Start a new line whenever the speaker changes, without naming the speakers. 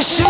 I'm sorry.